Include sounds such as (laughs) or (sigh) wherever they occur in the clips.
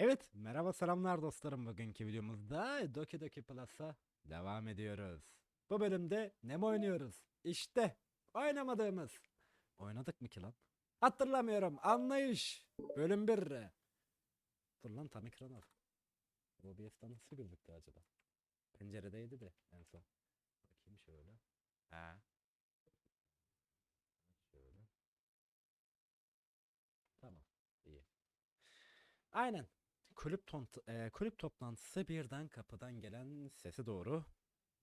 Evet, merhaba selamlar dostlarım. Bugünkü videomuzda Doki Doki Plus'a devam ediyoruz. Bu bölümde ne mi oynuyoruz? İşte oynamadığımız. Oynadık mı ki lan? Hatırlamıyorum. Anlayış. Bölüm 1. Dur lan tam ekran al. OBS'den nasıl gözüktü acaba? Penceredeydi de en son. Bakayım şöyle. Ha. Şöyle. Tamam. iyi. Aynen. Kulüp, tont e, kulüp toplantısı birden kapıdan gelen sesi doğru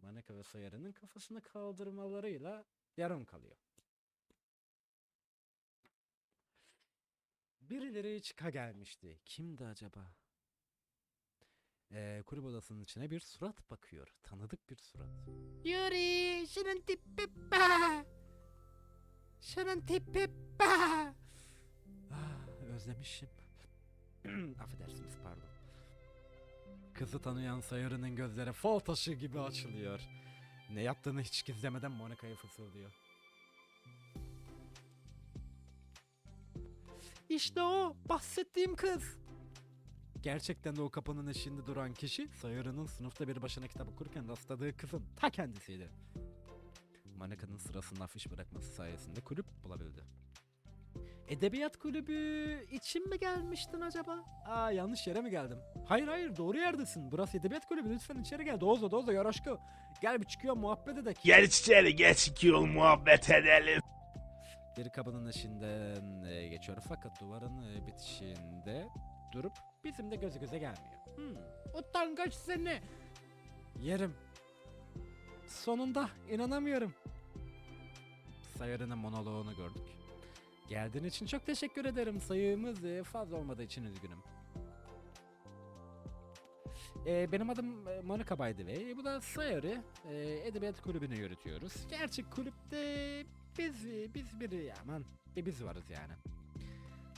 Maneka ve Sayarı'nın kafasını kaldırmalarıyla yarım kalıyor. Birileri çıka gelmişti. Kimdi acaba? E, kulüp odasının içine bir surat bakıyor. Tanıdık bir surat. Yuri, şunun tipi be. Şunun tipi be. Ah, özlemişim. (clears throat) Affedersiniz pardon. Kızı tanıyan Sayarı'nın gözleri fal taşı gibi açılıyor. Ne yaptığını hiç gizlemeden Monika'ya fısıldıyor. İşte o bahsettiğim kız. Gerçekten de o kapının eşiğinde duran kişi Sayarı'nın sınıfta bir başına kitap okurken rastladığı kızın ta kendisiydi. Monika'nın sırasında afiş bırakması sayesinde kulüp bulabildi. Edebiyat kulübü için mi gelmiştin acaba? Aa yanlış yere mi geldim? Hayır hayır doğru yerdesin. Burası edebiyat kulübü lütfen içeri gel. Dozo dozo yaraşko. Gel bir çıkıyor muhabbet edek. Gel içeri geç iki yol muhabbet edelim. Bir kabının içinden e, geçiyor fakat duvarın e, bitişinde durup bizim de göze göze gelmiyor. Hmm. Utangaç seni. Yerim. Sonunda inanamıyorum. Sayarı'nın monoloğunu gördük. Geldiğin için çok teşekkür ederim. Sayımız e, fazla olmadığı için üzgünüm. E, benim adım e, Monica the way. Bu da Sayarı. E, edebiyat kulübünü yürütüyoruz. Gerçi kulüpte biz biz bir aman bir biz varız yani.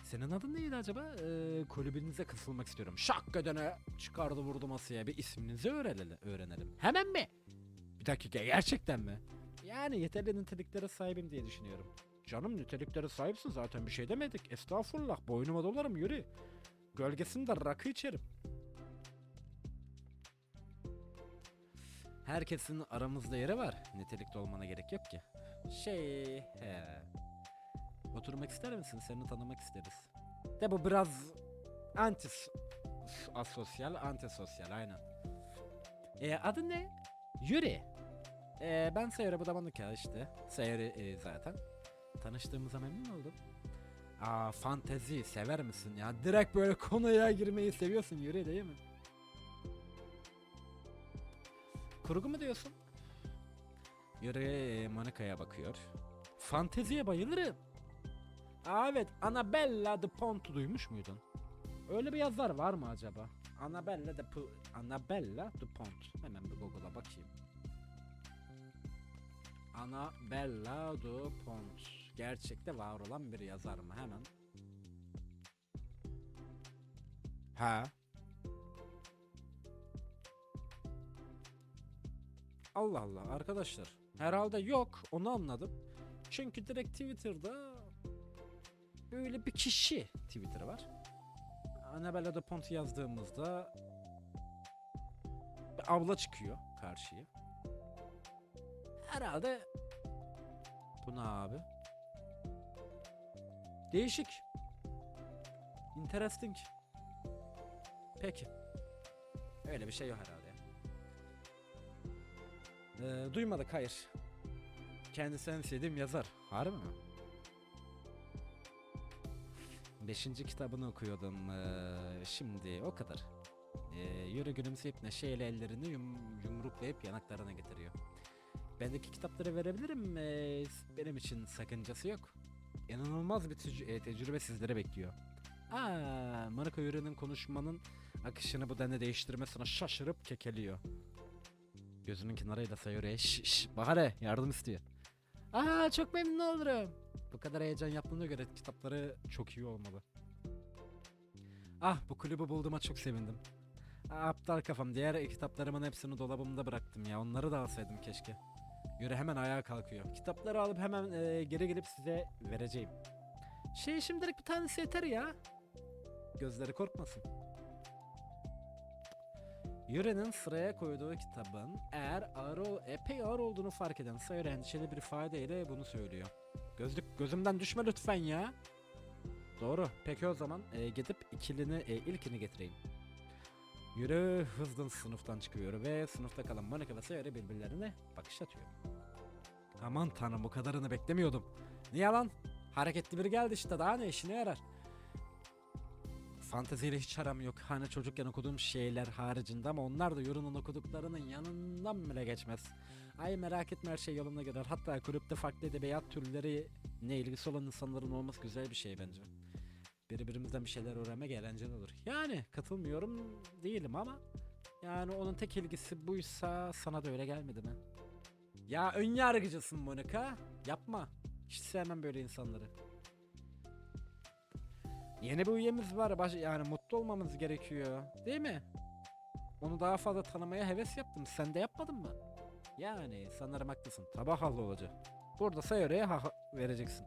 Senin adın neydi acaba? Kulübünüze kısılmak istiyorum. Şak ödene çıkardı vurdu masaya bir isminizi öğrenelim. öğrenelim. Hemen mi? Bir dakika gerçekten mi? Yani yeterli niteliklere sahibim diye düşünüyorum. Canım niteliklere sahipsin zaten bir şey demedik. Estağfurullah boynuma dolarım yürü. Gölgesinde rakı içerim. Herkesin aramızda yeri var. Nitelikli olmana gerek yok ki. Şey... He. Oturmak ister misin? Seni tanımak isteriz. De bu biraz anti asosyal, antisosyal aynen. E, adı ne? Yuri. E, ben Sayarı bu da Monika işte. Sayarı e, zaten. Tanıştığımıza memnun oldum. Aa fantezi sever misin ya? Direkt böyle (laughs) konuya girmeyi seviyorsun Yuri değil mi? Kurgu mu diyorsun? Yuri Monika'ya bakıyor. Fanteziye bayılırım. Aa evet Annabella de Pont duymuş muydun? Öyle bir yazar var mı acaba? Annabella de P Annabella de Pont. Hemen bir Google'a bakayım. Annabella de Pont. Gerçekte var olan bir yazar mı? Hemen. Ha. Allah Allah arkadaşlar. Herhalde yok onu anladım. Çünkü direkt Twitter'da böyle bir kişi Twitter var. Annabella de Pont yazdığımızda bir abla çıkıyor karşıya. Herhalde bu ne abi? Değişik. Interesting. Peki. Öyle bir şey yok herhalde. Ee, duymadık hayır. Kendisi en sevdiğim yazar. Harbi mi? Beşinci kitabını okuyordum. Ee, şimdi o kadar. Ee, yürü gülümseyip neşeyle ellerini yum, yumruklayıp yanaklarına getiriyor. Bendeki kitapları verebilirim. Ee, benim için sakıncası yok. İnanılmaz bir tecrü- e, tecrübe sizlere bekliyor. Aa, Monaco Yürü'nün konuşmanın akışını bu denli değiştirmesine şaşırıp kekeliyor. Gözünün kenarıyla sayıyor. Şş, şş, bak hele yardım istiyor. Aa çok memnun olurum. Bu kadar heyecan yaptığına göre kitapları çok iyi olmalı. Ah bu kulübü bulduğuma çok sevindim. Aptal kafam diğer kitaplarımın hepsini dolabımda bıraktım ya onları da alsaydım keşke. Yürü hemen ayağa kalkıyor. Kitapları alıp hemen e, geri gelip size vereceğim. Şey şimdilik bir tanesi yeter ya. Gözleri korkmasın. Yüre'nin sıraya koyduğu kitabın eğer ağır epey ağır olduğunu fark eden Sayır endişeli bir ifadeyle bunu söylüyor. Gözlük gözümden düşme lütfen ya. Doğru. Peki o zaman e, gidip ikilini e, ilkini getireyim. Yürü hızlı sınıftan çıkıyor ve sınıfta kalan Monica ve Sayır'ı birbirlerine bakış atıyor. Aman tanrım bu kadarını beklemiyordum. Niye lan? Hareketli biri geldi işte daha ne işine yarar? Fanteziyle hiç aram yok. Hani çocukken okuduğum şeyler haricinde ama onlar da Yorun'un okuduklarının yanından bile geçmez. Ay merak etme her şey yoluna girer. Hatta kulüpte farklı edebiyat türleri ne ilgisi olan insanların olması güzel bir şey bence. Birbirimizden bir şeyler öğrenmek eğlenceli olur. Yani katılmıyorum değilim ama yani onun tek ilgisi buysa sana da öyle gelmedi mi? Ya ön yargıcısın Monica. Yapma. Hiç sevmem böyle insanları. Yeni bir üyemiz var. Baş yani mutlu olmamız gerekiyor. Değil mi? Onu daha fazla tanımaya heves yaptım. Sen de yapmadın mı? Yani sanırım haklısın. Tabii hallolacak. Burada Sayori'ye ha ha vereceksin.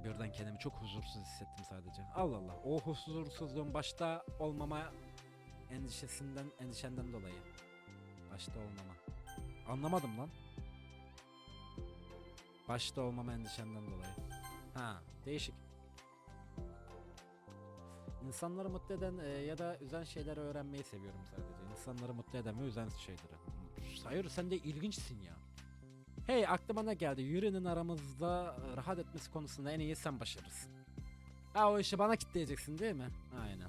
Ee, birden kendimi çok huzursuz hissettim sadece. Allah Allah. O huzursuzluğun başta olmama endişesinden, endişenden dolayı. Başta olmama. Anlamadım lan. Başta olmama endişenden dolayı. Ha, değişik. İnsanları mutlu eden e, ya da üzen şeyleri öğrenmeyi seviyorum sadece. İnsanları mutlu eden ve üzen şeyleri. Sayır sen de ilginçsin ya. Hey aklıma ne geldi? Yürü'nün aramızda e, rahat etmesi konusunda en iyi sen başarırsın. Ha o işi bana kitleyeceksin değil mi? Aynen.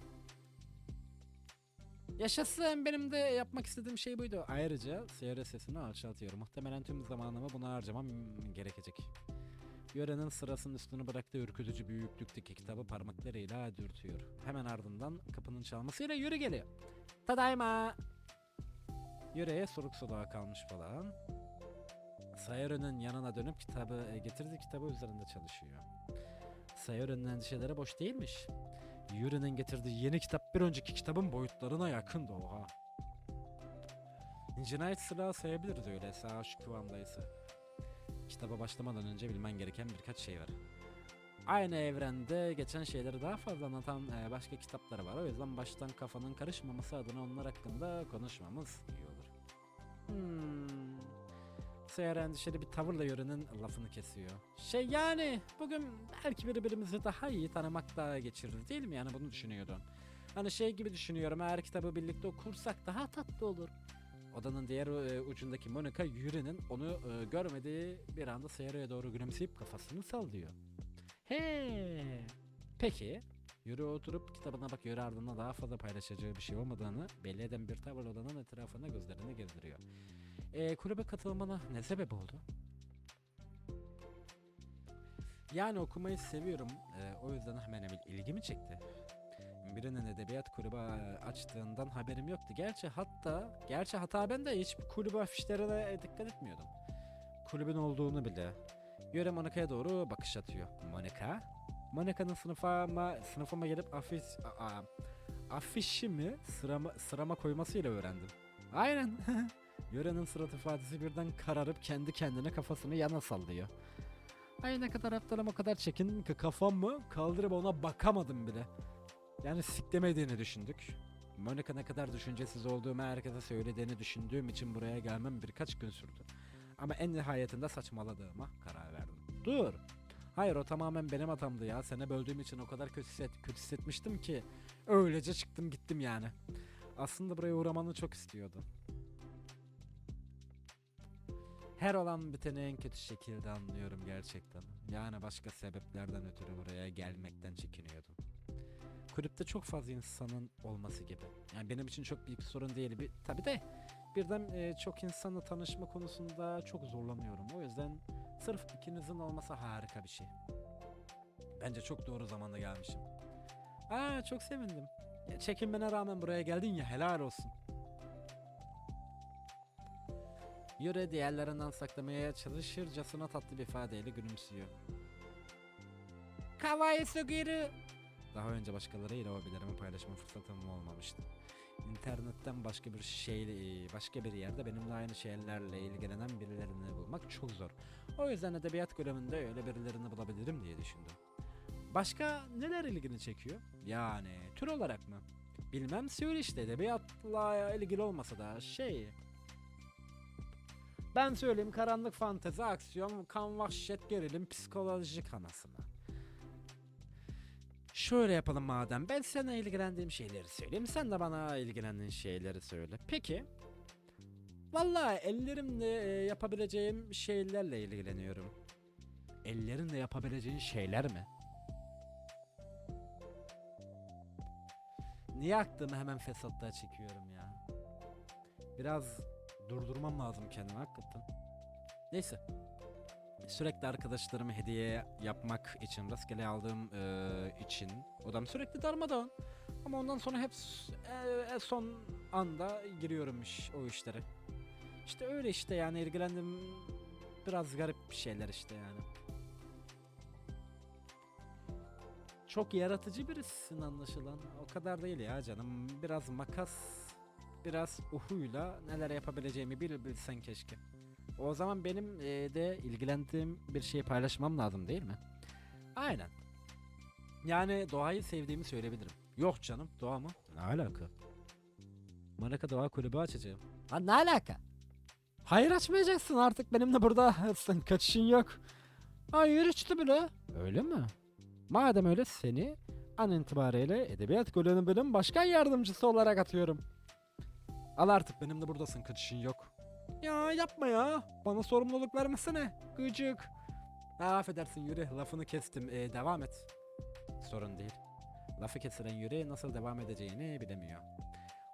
Yaşasın benim de yapmak istediğim şey buydu. Ayrıca seyir sesini alçaltıyorum. Muhtemelen tüm zamanımı buna harcamam gerekecek. Yörenin sırasının üstünü bıraktığı ürkütücü büyüklükteki kitabı parmaklarıyla dürtüyor. Hemen ardından kapının çalmasıyla yürü geliyor. Tadayma! Yüreğe soruk soluğa kalmış falan. Sayarı'nın yanına dönüp kitabı e, getirdiği kitabı üzerinde çalışıyor. Sayarı'nın endişeleri boş değilmiş. Yuri'nin getirdiği yeni kitap bir önceki kitabın boyutlarına yakındı oha. Cinayet silahı sayabiliriz öyleyse şu kıvamdaysa. Kitaba başlamadan önce bilmen gereken birkaç şey var. Aynı evrende geçen şeyleri daha fazla anlatan e, başka kitaplar var. O yüzden baştan kafanın karışmaması adına onlar hakkında konuşmamız iyi olur. Hmm. Seher endişeli bir tavırla yörenin lafını kesiyor. Şey yani bugün belki birbirimizi daha iyi tanımakta geçiririz değil mi? Yani bunu düşünüyordum. Hani şey gibi düşünüyorum eğer kitabı birlikte okursak daha tatlı olur. Odanın diğer e, ucundaki Monica Yuri'nin onu e, görmediği bir anda Sayara'ya doğru gülümseyip kafasını sallıyor. He. Peki. Yuri oturup kitabına bak Yuri ardından daha fazla paylaşacağı bir şey olmadığını belli eden bir tavır odanın etrafına gözlerini gezdiriyor. E, kulübe katılmana ne sebep oldu? Yani okumayı seviyorum. E, o yüzden hemen hemen ilgimi çekti. Birinin edebiyat kulübü açtığından haberim yoktu. Gerçi hatta, gerçi hatta ben de hiç kulübü afişlerine dikkat etmiyordum. Kulübün olduğunu bile. Yöre Monica'ya doğru bakış atıyor. Monica? Monica'nın sınıfıma, sınıfıma gelip afiş, aa, afişimi sırama, sırama koymasıyla öğrendim. Aynen. (laughs) Yörenin surat ifadesi birden kararıp kendi kendine kafasını yana sallıyor. Ay ne kadar aptalım o kadar çekindim ki kafamı kaldırıp ona bakamadım bile. Yani siklemediğini düşündük. Monica ne kadar düşüncesiz olduğumu herkese söylediğini düşündüğüm için buraya gelmem birkaç gün sürdü. Ama en nihayetinde saçmaladığıma karar verdim. Dur. Hayır o tamamen benim hatamdı ya. Seni böldüğüm için o kadar kötü, hisset, kötü hissetmiştim ki. Öylece çıktım gittim yani. Aslında buraya uğramanı çok istiyordum. Her olan biteni en kötü şekilde anlıyorum gerçekten. Yani başka sebeplerden ötürü buraya gelmekten çekiniyordum. Kulüpte çok fazla insanın olması gibi. Yani benim için çok büyük bir sorun değil. Bir, tabii de birden e, çok insanla tanışma konusunda çok zorlanıyorum. O yüzden sırf ikinizin olması harika bir şey. Bence çok doğru zamanda gelmişim. Aa çok sevindim. Ya, çekinmene rağmen buraya geldin ya helal olsun. Yure diğerlerinden saklamaya çalışırcasına tatlı bir ifadeyle gülümsüyor. Kawaii Sugiru. Daha önce başkalarıyla hobilerimi paylaşma fırsatım olmamıştı. İnternetten başka bir şey, başka bir yerde benimle aynı şeylerle ilgilenen birilerini bulmak çok zor. O yüzden edebiyat bölümünde öyle birilerini bulabilirim diye düşündüm. Başka neler ilgini çekiyor? Yani tür olarak mı? Bilmem söyle işte edebiyatla ilgili olmasa da şey. Ben söyleyeyim karanlık fantezi, aksiyon, kan vahşet, gerilim, psikolojik anasını. Şöyle yapalım madem. Ben sana ilgilendiğim şeyleri söyleyeyim. Sen de bana ilgilendiğin şeyleri söyle. Peki. Vallahi ellerimle e, yapabileceğim şeylerle ilgileniyorum. Ellerinle yapabileceğin şeyler mi? Niye aklımı hemen fesatlığa çekiyorum ya? Biraz durdurmam lazım kendimi hakikaten. Neyse. Sürekli arkadaşlarımı hediye yapmak için, rastgele aldığım eee, için odam sürekli darmadağın. Ama ondan sonra hep e, e, son anda giriyorum iş, o işlere. İşte öyle işte yani ilgilendim biraz garip bir şeyler işte yani. Çok yaratıcı birisin anlaşılan. O kadar değil ya canım. Biraz makas, biraz uhuyla neler yapabileceğimi bil bilsen keşke. O zaman benim e, de ilgilendiğim bir şeyi paylaşmam lazım değil mi? Aynen. Yani doğayı sevdiğimi söyleyebilirim. Yok canım doğa mı? Ne alaka? Manaka Doğa Kulübü açacağım. Lan ne alaka? Hayır açmayacaksın artık benimle buradasın kaçışın yok. Hayır içti bile. Öyle mi? Madem öyle seni an itibariyle Edebiyat Kulübü'nün başkan yardımcısı olarak atıyorum. Al artık benimle buradasın kaçışın yok. Ya yapma ya. Bana sorumluluk vermesene. Gıcık. Ha, affedersin yürü lafını kestim. Ee, devam et. Sorun değil. Lafı kesilen yürü nasıl devam edeceğini bilemiyor.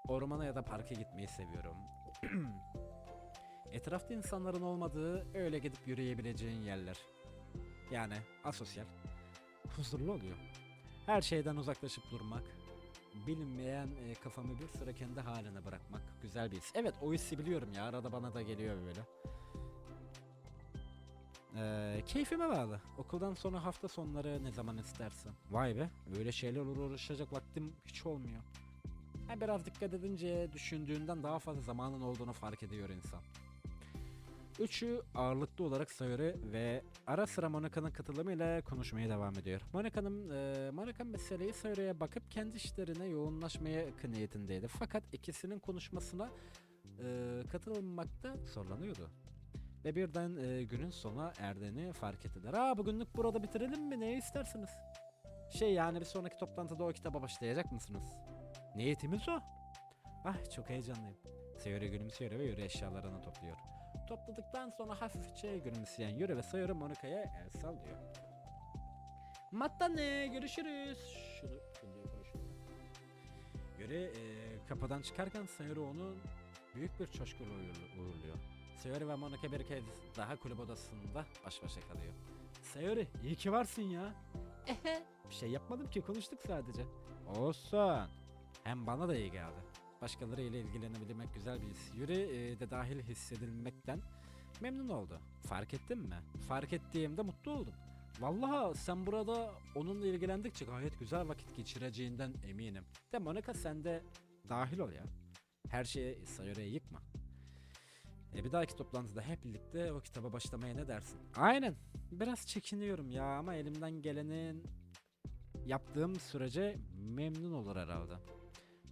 Ormana ya da parka gitmeyi seviyorum. (clears throat) Etrafta insanların olmadığı öyle gidip yürüyebileceğin yerler. Yani asosyal. Huzurlu oluyor. Her şeyden uzaklaşıp durmak. Bilinmeyen e, kafamı bir süre kendi haline bırakmak. Güzel bir his. Evet o hissi biliyorum ya. Arada bana da geliyor böyle. Ee, keyfime bağlı. Okuldan sonra hafta sonları ne zaman istersen. Vay be. Böyle şeyler uğraşacak vaktim hiç olmuyor. Ha, biraz dikkat edince düşündüğünden daha fazla zamanın olduğunu fark ediyor insan. Üçü ağırlıklı olarak Sayori ve ara sıra Monika'nın katılımıyla konuşmaya devam ediyor. Monika'nın e, Monika meseleyi Sayori'ye bakıp kendi işlerine yoğunlaşmaya niyetindeydi. Fakat ikisinin konuşmasına e, katılmakta zorlanıyordu. Ve birden e, günün sona erdiğini fark ettiler. Aa bugünlük burada bitirelim mi? Ne istersiniz? Şey yani bir sonraki toplantıda o kitaba başlayacak mısınız? Niyetimiz o. Ah çok heyecanlıyım. Sayori gülümsüyor ve yürü eşyalarını topluyor. Topladıktan sonra hafifçe gülümseyen Yuri ve Sayori Monika'ya el sallıyor. Matta ne? Görüşürüz. Şunu, konuşuyor. Yuri e, kapıdan çıkarken Sayori onu büyük bir coşkuyla uğurlu- uğurluyor. Sayori ve Monika bir kez daha kulüp odasında baş başa kalıyor. Sayori iyi ki varsın ya. Ehe. Bir şey yapmadım ki konuştuk sadece. Olsun. Hem bana da iyi geldi. Başkaları ile ilgilenebilmek güzel bir his. Yuri e, de dahil hissedilmekten memnun oldu. Fark ettin mi? Fark ettiğimde mutlu oldum. Vallahi sen burada onunla ilgilendikçe gayet güzel vakit geçireceğinden eminim. De Monica sen de dahil ol ya. Her şeyi Sayori'ye yıkma. E bir dahaki toplantıda hep birlikte o kitaba başlamaya ne dersin? Aynen. Biraz çekiniyorum ya ama elimden gelenin yaptığım sürece memnun olur herhalde.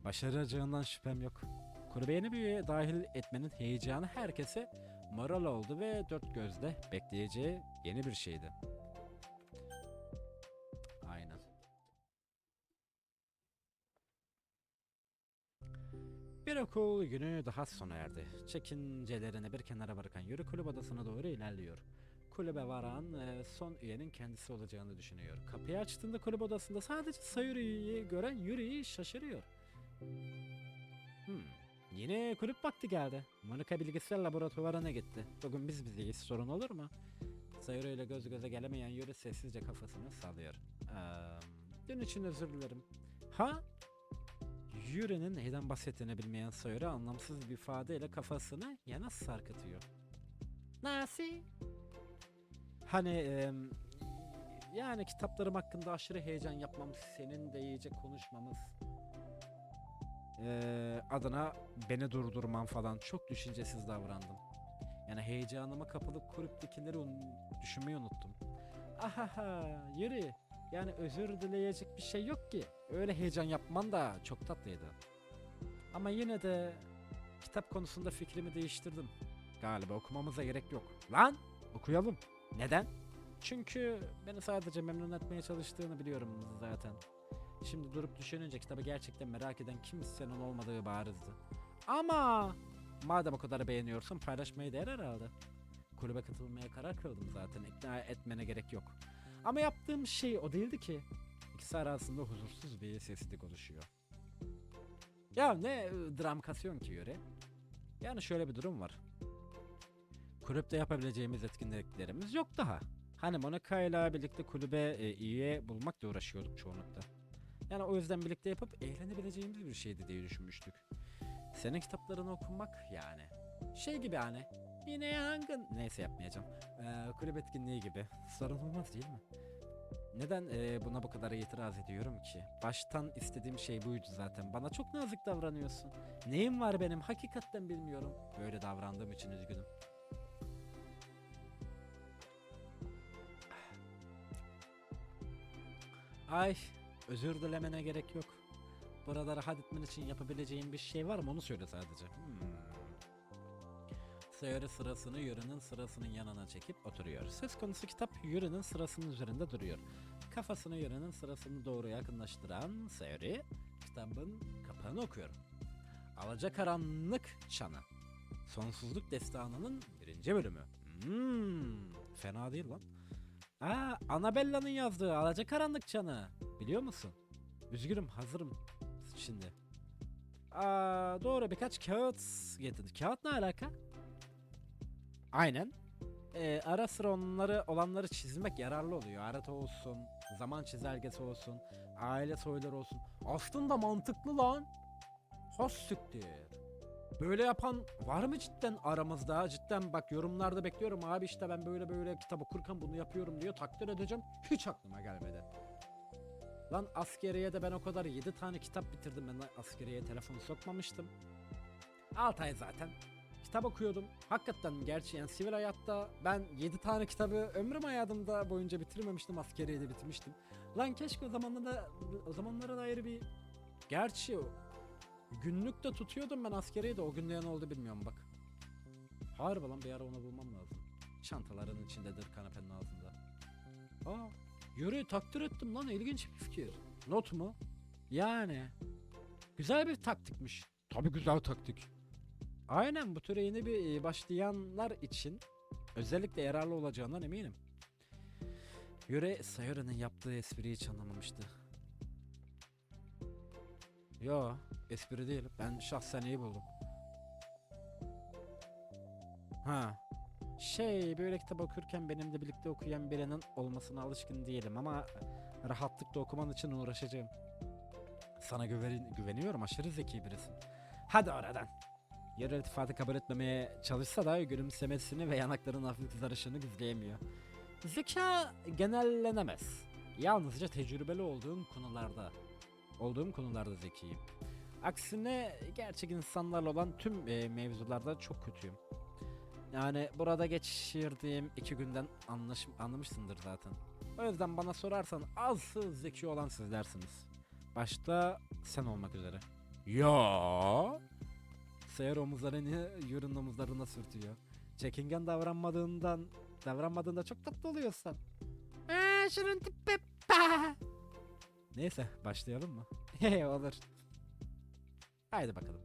Başaracağından şüphem yok. Kulübe yeni bir üye dahil etmenin heyecanı herkese moral oldu ve dört gözle bekleyeceği yeni bir şeydi. Aynen. Bir okul günü daha sona erdi. Çekincelerini bir kenara bırakan Yuri kulüp odasına doğru ilerliyor. Kulübe varan e, son üyenin kendisi olacağını düşünüyor. Kapıyı açtığında kulüp odasında sadece Sayuri'yi gören Yuri'yi şaşırıyor. Hmm. Yine kulüp vakti geldi. Monika bilgisayar laboratuvarına gitti. Bugün biz bizeyiz. Sorun olur mu? Sayuri ile göz göze gelemeyen Yuri sessizce kafasını sallıyor. Eee, dün için özür dilerim. Ha? Yuri'nin neyden bahsettiğini bilmeyen Sayuri anlamsız bir ifadeyle kafasını yana sarkıtıyor. Nasıl? Hani em, yani kitaplarım hakkında aşırı heyecan yapmam, senin de iyice konuşmamız eee, adına beni durdurman falan çok düşüncesiz davrandım. Yani heyecanıma kapılıp kulüptekileri un- düşünmeyi unuttum. Ahaha yürü. Yani özür dileyecek bir şey yok ki. Öyle heyecan yapman da çok tatlıydı. Ama yine de kitap konusunda fikrimi değiştirdim. Galiba okumamıza gerek yok. Lan okuyalım. Neden? Çünkü beni sadece memnun etmeye çalıştığını biliyorum zaten. Şimdi durup düşününce kitabı gerçekten merak eden kimsenin olmadığı barizdi. Ama madem o kadar beğeniyorsun paylaşmayı değer herhalde. Kulübe katılmaya karar kıldım zaten. İkna etmene gerek yok. Ama yaptığım şey o değildi ki. İkisi arasında huzursuz bir sessizlik oluşuyor. Ya ne e, dram kasyon ki göre? Yani şöyle bir durum var. Kulüpte yapabileceğimiz etkinliklerimiz yok daha. Hani Monica ile birlikte kulübe e, üye bulmakla uğraşıyorduk çoğunlukla. Yani o yüzden birlikte yapıp eğlenebileceğimiz bir şeydi diye düşünmüştük. Senin kitaplarını okumak yani. Şey gibi hani. Yine yangın. Neyse yapmayacağım. Ee, kulüp etkinliği gibi. Sorun olmaz değil mi? Neden e, buna bu kadar itiraz ediyorum ki? Baştan istediğim şey buydu zaten. Bana çok nazik davranıyorsun. Neyim var benim? Hakikaten bilmiyorum. Böyle davrandığım için üzgünüm. Ay, özür dilemene gerek yok. Burada rahat etmen için yapabileceğin bir şey var mı onu söyle sadece. Hmm. Sayarı sırasını Yuri'nin sırasının yanına çekip oturuyor. Söz konusu kitap Yuri'nin sırasının üzerinde duruyor. Kafasını Yuri'nin sırasını doğru yakınlaştıran Sayori kitabın kapağını okuyor. Alacakaranlık Çanı. Sonsuzluk Destanı'nın birinci bölümü. Hmm, fena değil lan. Aa, Annabella'nın yazdığı Alacakaranlık Çanı. Biliyor musun? Üzgünüm, hazırım şimdi. Aa, doğru birkaç kağıt getirdi. Kağıt ne alaka? Aynen. Ee, ara sıra onları olanları çizmek yararlı oluyor. Harita olsun, zaman çizelgesi olsun, aile soyları olsun. Aslında mantıklı lan. Has siktir. Böyle yapan var mı cidden aramızda? Cidden bak yorumlarda bekliyorum abi işte ben böyle böyle kitap okurken bunu yapıyorum diyor. Takdir edeceğim. Hiç aklıma gelmedi. Lan askeriye de ben o kadar 7 tane kitap bitirdim. Ben askeriye telefonu sokmamıştım. 6 ay zaten. Kitap okuyordum. Hakikaten gerçi yani sivil hayatta ben 7 tane kitabı ömrüm hayatımda boyunca bitirmemiştim. Askeriye de bitirmiştim. Lan keşke o zamanlarda o zamanlara dair bir gerçi günlük de tutuyordum ben askeriye de o günde ne oldu bilmiyorum bak. Harbi lan bir ara onu bulmam lazım. Çantaların içindedir kanepenin altında. Aa Yürü takdir ettim lan ilginç bir fikir. Not mu? Yani. Güzel bir taktikmiş. Tabi güzel taktik. Aynen bu türe yeni bir e, başlayanlar için özellikle yararlı olacağından eminim. Yure Sayora'nın yaptığı espriyi hiç anlamamıştı. Yo espri değil ben şahsen iyi buldum. Ha şey böyle kitap okurken benimle birlikte okuyan birinin olmasına alışkın değilim ama rahatlıkla okuman için uğraşacağım. Sana güven güveniyorum aşırı zeki birisin. Hadi oradan. Yer iltifatı kabul etmemeye çalışsa da gülümsemesini ve yanaklarının hafif kızarışını gizleyemiyor. Zeka genellenemez. Yalnızca tecrübeli olduğum konularda, olduğum konularda zekiyim. Aksine gerçek insanlarla olan tüm e, mevzularda çok kötüyüm. Yani burada geçirdiğim iki günden anlaş anlamışsındır zaten. O yüzden bana sorarsan asıl zeki olan sizlersiniz. Başta sen olmak üzere. Ya. Sayar omuzlarını yürün omuzlarına sürtüyor. Çekingen davranmadığından davranmadığında çok tatlı oluyorsan. Eee şunun tipi pa. Neyse başlayalım mı? (laughs) He olur. Haydi bakalım.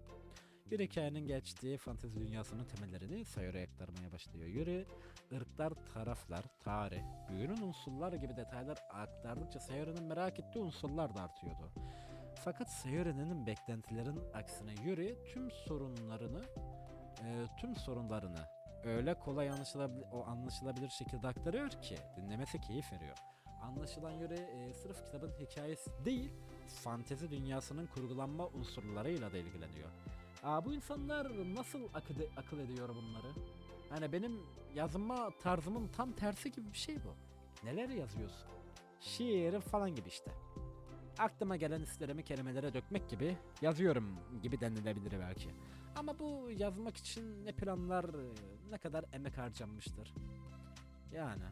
Bir hikayenin geçtiği fantezi dünyasının temellerini Sayor'a aktarmaya başlıyor. Yuri, ırklar, taraflar, tarih, büyünün unsurlar gibi detaylar aktardıkça Sayor'un merak ettiği unsurlar da artıyordu. Fakat Sayori'nin beklentilerin aksine Yuri tüm sorunlarını, e, tüm sorunlarını öyle kolay anlaşılabilir, o anlaşılabilir şekilde aktarıyor ki dinlemesi keyif veriyor. Anlaşılan Yuri e, sırf kitabın hikayesi değil, fantezi dünyasının kurgulanma unsurlarıyla da ilgileniyor. Aa, bu insanlar nasıl akıl, akıl ediyor bunları? Hani benim yazma tarzımın tam tersi gibi bir şey bu. Neler yazıyorsun? Şiir falan gibi işte. Aklıma gelen hislerimi kelimelere dökmek gibi yazıyorum gibi denilebilir belki. Ama bu yazmak için ne planlar, ne kadar emek harcanmıştır. Yani.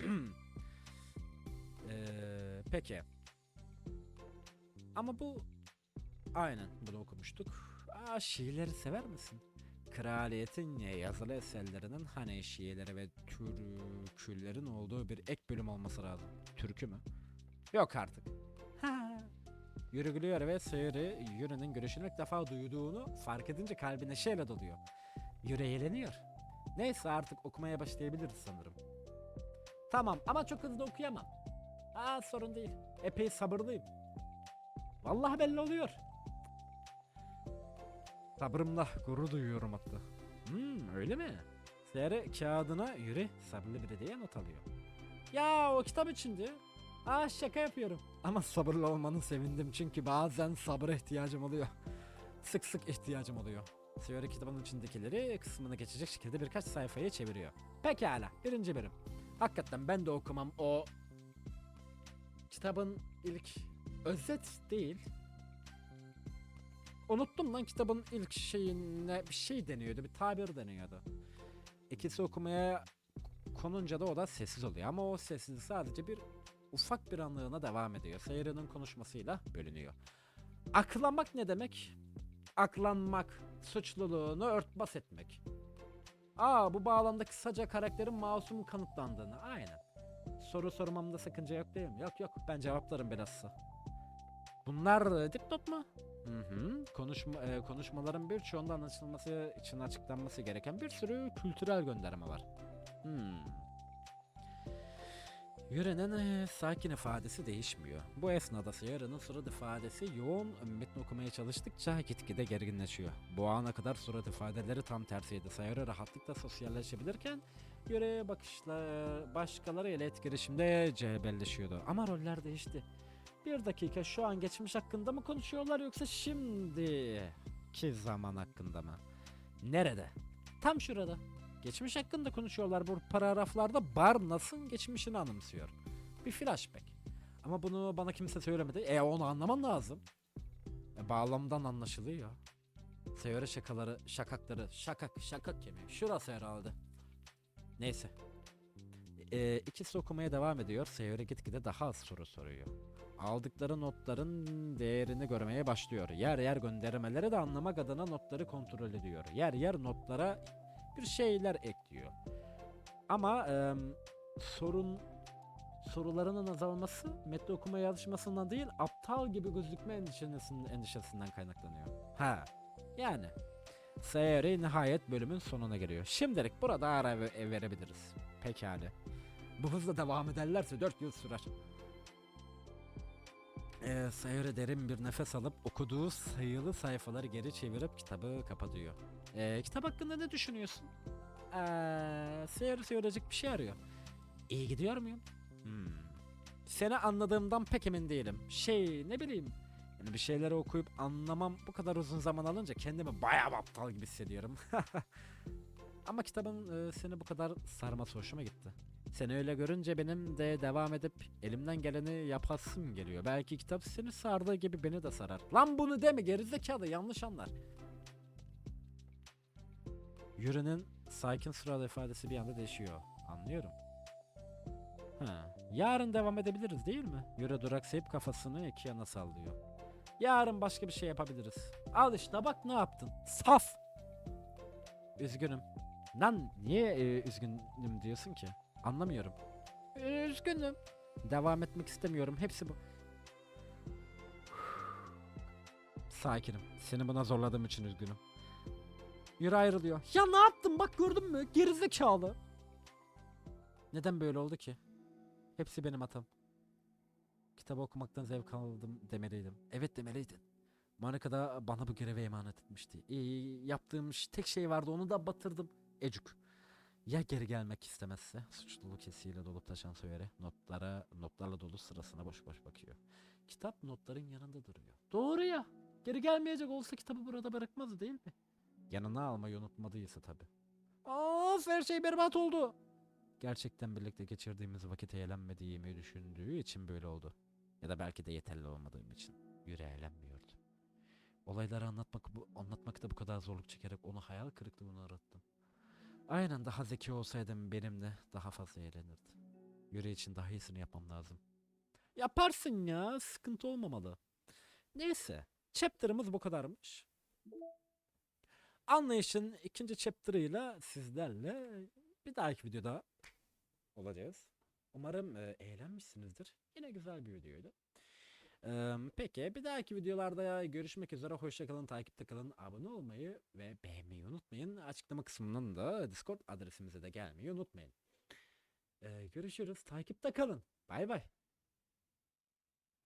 Evet. (clears throat) Ee, peki. Ama bu aynen bunu okumuştuk. Aa, şiirleri sever misin? Kraliyetin yazılı eserlerinin hani şiirleri ve türkülerin olduğu bir ek bölüm olması lazım. Türkü mü? Yok artık. (laughs) Ha. Yürü gülüyor ve seyri Yürü'nün görüşünü ilk defa duyduğunu fark edince kalbi neşeyle doluyor. Yürü eğleniyor. Neyse artık okumaya başlayabiliriz sanırım. Tamam ama çok hızlı okuyamam. Aa sorun değil. Epey sabırlıyım. Vallahi belli oluyor. Sabrımla gurur duyuyorum hatta. Hmm öyle mi? Seyre kağıdına yürü sabırlı biri diye not alıyor. Ya o kitap içindi. Aa şaka yapıyorum. Ama sabırlı olmanı sevindim çünkü bazen sabıra ihtiyacım oluyor. Sık sık ihtiyacım oluyor. Seyre kitabının içindekileri kısmını geçecek şekilde birkaç sayfayı çeviriyor. Pekala birinci bölüm. Hakikaten ben de okumam o kitabın ilk özet değil. Unuttum lan kitabın ilk şeyine bir şey deniyordu, bir tabir deniyordu. İkisi okumaya konunca da o da sessiz oluyor ama o sessizlik sadece bir ufak bir anlığına devam ediyor. Seyirinin konuşmasıyla bölünüyor. Aklamak ne demek? Aklanmak, suçluluğunu örtbas etmek. Aa bu bağlamda kısaca karakterin masum kanıtlandığını. Aynen. Soru sormamda sakınca yok değil mi? Yok yok ben cevaplarım bilhassa. Bunlar e, dipnot mu? Hı hı. Konuşma, e, konuşmaların birçoğunda anlaşılması için açıklanması gereken bir sürü kültürel gönderme var. Hmm. Yürenin e, sakin ifadesi değişmiyor. Bu esnada Sayara'nın surat ifadesi yoğun metni okumaya çalıştıkça gitgide gerginleşiyor. Bu ana kadar surat ifadeleri tam tersiydi. Sayara rahatlıkla sosyalleşebilirken Yüreğe bakışla başkaları ile etkileşimde cebelleşiyordu. Ama roller değişti. Bir dakika şu an geçmiş hakkında mı konuşuyorlar yoksa şimdiki zaman hakkında mı? Nerede? Tam şurada. Geçmiş hakkında konuşuyorlar bu paragraflarda Barnas'ın geçmişini anımsıyor. Bir flashback. Ama bunu bana kimse söylemedi. E onu anlaman lazım. E, bağlamdan anlaşılıyor. Sayora şakaları, şakakları, şakak, şakak kemiği. Şurası herhalde. Neyse. Ee, ikisi okumaya devam ediyor. Sayora gitgide daha az soru soruyor. Aldıkları notların değerini görmeye başlıyor. Yer yer göndermeleri de anlamak adına notları kontrol ediyor. Yer yer notlara bir şeyler ekliyor. Ama em, sorun sorularının azalması metni okumaya alışmasından değil aptal gibi gözükme endişesinden, endişesinden kaynaklanıyor. Ha yani Sayori nihayet bölümün sonuna geliyor. Şimdilik burada ara ve- verebiliriz. Pekala. Bu hızla devam ederlerse 4 yıl sürer. Ee, Sayori derin bir nefes alıp okuduğu sayılı sayfaları geri çevirip kitabı kapatıyor. Ee, kitap hakkında ne düşünüyorsun? Ee, Sayori söyleyecek bir şey arıyor. İyi gidiyor muyum? Hmm. Seni anladığımdan pek emin değilim. Şey ne bileyim. Yani bir şeyleri okuyup anlamam bu kadar uzun zaman alınca kendimi bayağı aptal gibi hissediyorum. (laughs) Ama kitabın e, seni bu kadar sarması hoşuma gitti. Seni öyle görünce benim de devam edip elimden geleni yapasım geliyor. Belki kitap seni sardığı gibi beni de sarar. Lan bunu deme gerizekalı yanlış anlar. Yürü'nün sakin surat ifadesi bir anda değişiyor. Anlıyorum. Ha, yarın devam edebiliriz değil mi? Yürü duraksayıp kafasını iki yana sallıyor. Yarın başka bir şey yapabiliriz. Al işte bak ne yaptın. Saf. Üzgünüm. Lan niye e, üzgünüm diyorsun ki? Anlamıyorum. Üzgünüm. Devam etmek istemiyorum. Hepsi bu. Sakinim. Seni buna zorladığım için üzgünüm. Yürü ayrılıyor. Ya ne yaptın bak gördün mü? Gerizekalı. Neden böyle oldu ki? Hepsi benim hatam. Kitabı okumaktan zevk aldım demeliydim. Evet demeliydin. Monica da bana bu görevi emanet etmişti. Ee, yaptığım tek şey vardı onu da batırdım. Ecuk. Ya geri gelmek istemezse suçluluk hissiyle dolup taşan Sawyer notlara notlarla dolu sırasına boş boş bakıyor. Kitap notların yanında duruyor. Doğru ya. Geri gelmeyecek olsa kitabı burada bırakmazdı değil mi? Yanına almayı unutmadıysa tabi. Of her şey berbat oldu. Gerçekten birlikte geçirdiğimiz vakit eğlenmediğimi düşündüğü için böyle oldu. Ya da belki de yeterli olmadığım için. Yüreği eğlenmiyordu. Olayları anlatmak, bu, anlatmakta bu kadar zorluk çekerek onu hayal kırıklığına uğrattım. Aynen daha zeki olsaydım benimle daha fazla eğlenirdi. Yüreği için daha iyisini yapmam lazım. Yaparsın ya. Sıkıntı olmamalı. Neyse. Chapter'ımız bu kadarmış. Anlayışın ikinci chapter'ıyla sizlerle bir dahaki videoda olacağız. Umarım e, eğlenmişsinizdir. Yine güzel bir videoydu. Peki bir dahaki videolarda görüşmek üzere. Hoşçakalın, takipte kalın, abone olmayı ve beğenmeyi unutmayın. Açıklama kısmından da Discord adresimize de gelmeyi unutmayın. Eee, görüşürüz, takipte kalın. Bay bay.